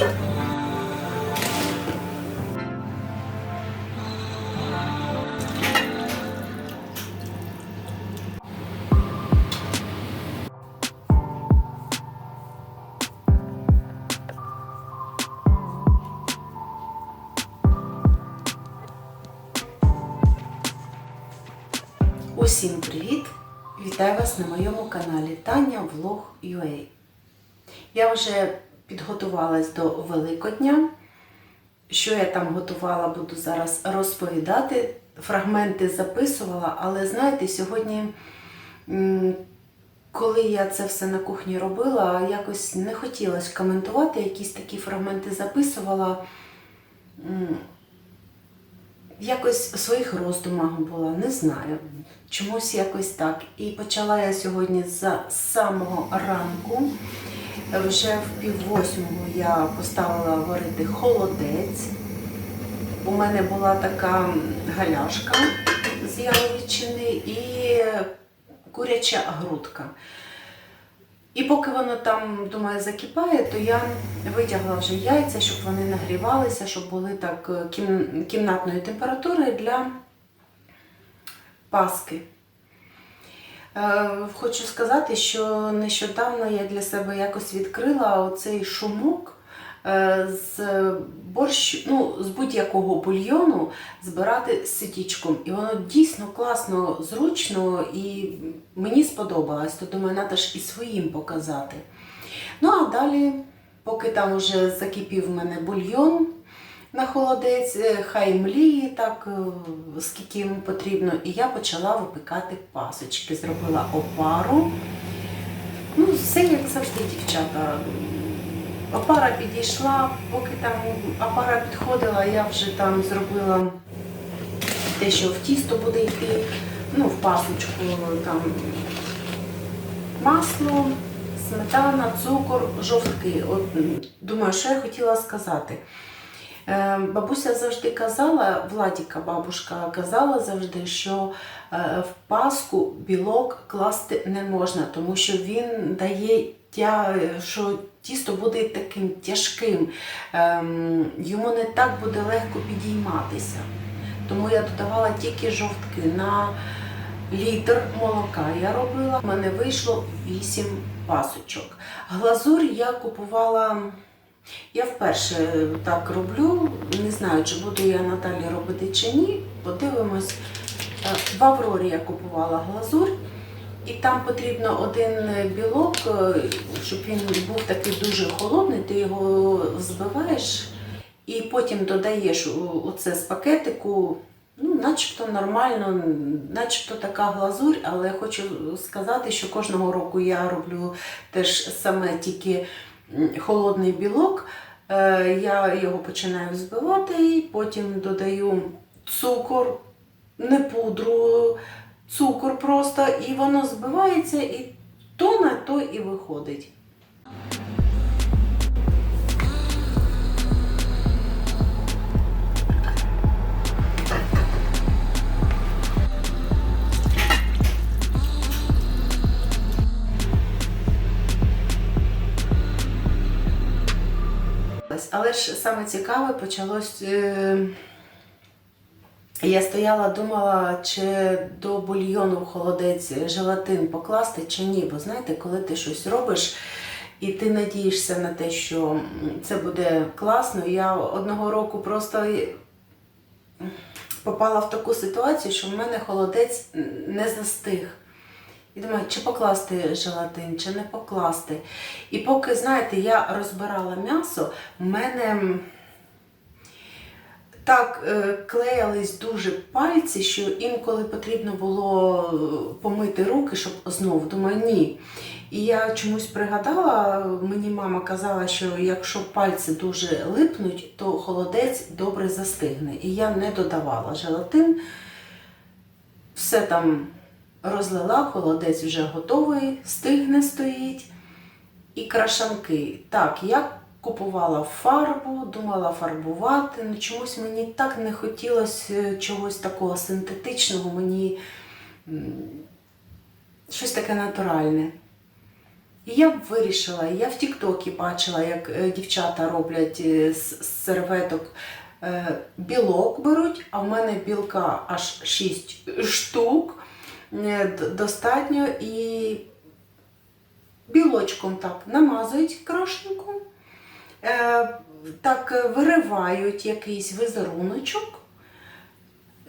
Усім привіт! Вітаю вас на моєму каналі Таня Влог UA. Я вже підготувалась до Великодня. Що я там готувала, буду зараз розповідати. Фрагменти записувала, але знаєте, сьогодні, коли я це все на кухні робила, якось не хотілося коментувати, якісь такі фрагменти записувала. Якось в своїх роздумах була, не знаю. Чомусь якось так. І почала я сьогодні за самого ранку. Вже в пів восьмого я поставила варити холодець. У мене була така галяшка з яловичини і куряча грудка. І поки воно там, думаю, закипає, то я витягла вже яйця, щоб вони нагрівалися, щоб були так е, кімнатної температури для паски. Е, Хочу сказати, що нещодавно я для себе якось відкрила оцей шумок е, з борщ, ну, з будь-якого бульйону збирати з ситічком. І воно дійсно класно, зручно і мені сподобалось. То думаю, треба ж і своїм показати. Ну а далі, поки там вже закипів в мене бульйон на холодець, е, хай мліє так, е, скільки йому потрібно, і я почала випікати пасочки. Зробила опару. Ну, все як завжди, дівчата. Опара підійшла, поки там опара підходила, я вже там зробила те, що в тісто буде йти, ну, в пасочку там масло, сметана, цукор, жовтки. От думаю, що я хотіла сказати. Е, Бабуся завжди казала, Владіка бабушка казала завжди, що е, в паску білок класти не можна, тому що він дає що тісто буде таким тяжким, ем, йому не так буде легко підійматися. Тому я додавала тільки жовтки на літр молока. Я робила, в мене вийшло 8 пасочок. Глазурь я купувала. Я вперше так роблю. Не знаю, чи буду я Наталі робити чи ні. Подивимось. Е, В Аврорі я купувала глазурь, і там потрібно один білок, е, щоб він був такий дуже холодний, ти його взбиваєш і потім додаєш оце з пакетику. Ну, начебто нормально, начебто така глазурь, але хочу сказати, що кожного року я роблю теж саме тільки холодний білок. Е, Я його починаю взбивати, і потім додаю цукор, не пудру, цукор просто, і воно збивається, і то на то і виходить. Але ж саме цікаве почалось. е, Я стояла, думала, чи до бульйону в холодець желатин покласти чи ні. Бо знаєте, коли ти щось робиш і ти надієшся на те, що це буде класно. Я одного року просто попала в таку ситуацію, що в мене холодець не застиг. І думаю, чи покласти желатин, чи не покласти. І поки, знаєте, я розбирала м'ясо, в мене так е, клеїлись дуже пальці, що інколи потрібно було е, помити руки, щоб знову. Думаю, ні. І я чомусь пригадала, мені мама казала, що якщо пальці дуже липнуть, то холодець добре застигне. І я не додавала желатин. Все там розлила, холодець вже готовий, стигне стоїть. І крашанки. Так, я купувала фарбу, думала фарбувати, але чомусь мені так не хотілося е, чогось такого синтетичного, мені щось таке натуральне. І я вирішила, я в Тіктокі бачила, як е, дівчата роблять е, з серветок білок беруть, а в мене білка аж 6 штук. Е, Достатньо і білочком так намазують крашенку, е, так виривають якийсь візеруночок,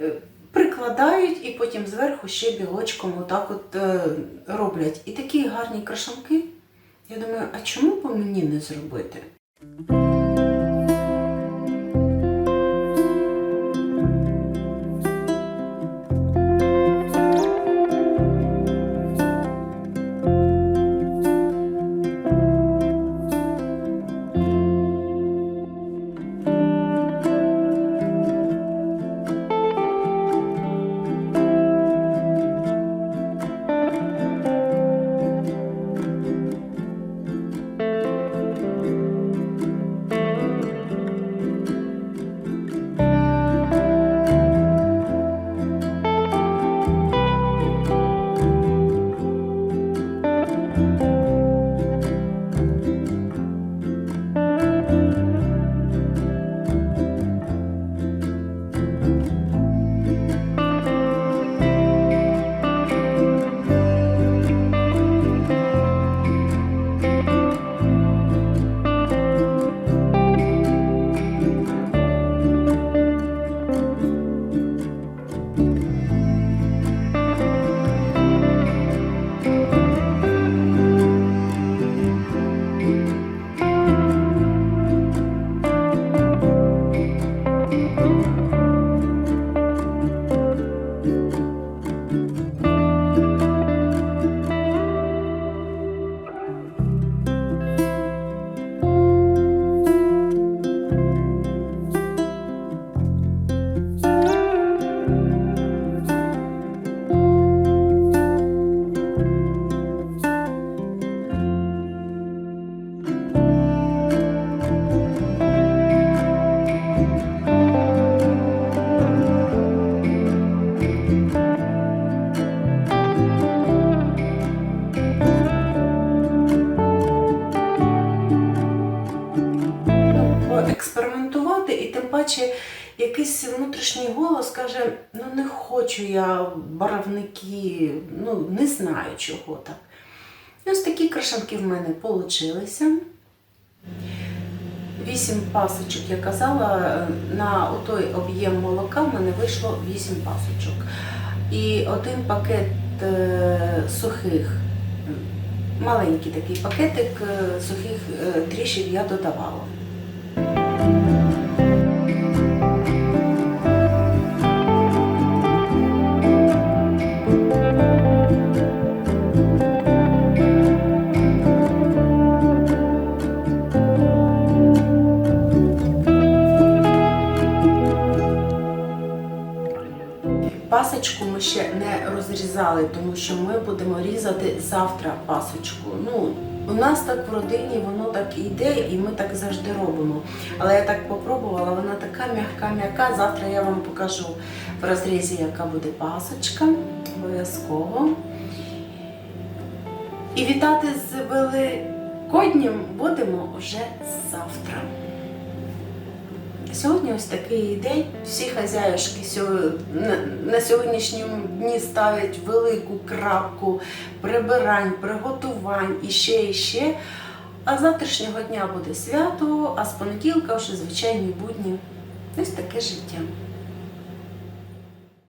е, прикладають і потім зверху ще білочком отак от роблять. І такі гарні крашанки. Я думаю, а чому б мені не зробити? Паче якийсь внутрішній голос каже: ну не хочу я барвники, ну не знаю чого так. І ось такі крашанки в мене получилися. Вісім пасочок, я казала, на той об'єм молока в мене вийшло вісім пасочок. І один пакет е, сухих, маленький такий пакетик е, сухих е, дріжджів я додавала. Пасочку ми ще не розрізали, тому що ми будемо різати завтра пасочку. Ну, у нас так в родині воно так і йде, і ми так завжди робимо. Але я так попробувала, вона м'яка-м'яка. Завтра я вам покажу в розрізі, яка буде пасочка. Обов'язково. І вітати з Великоднім будемо вже завтра. Сьогодні ось такий день. Всі хазяюшки на сьогоднішньому дні ставлять велику крапку прибирань, приготувань і ще і ще. А з завтрашнього дня буде свято, а з понеділка вже звичайні будні. Ось таке життя.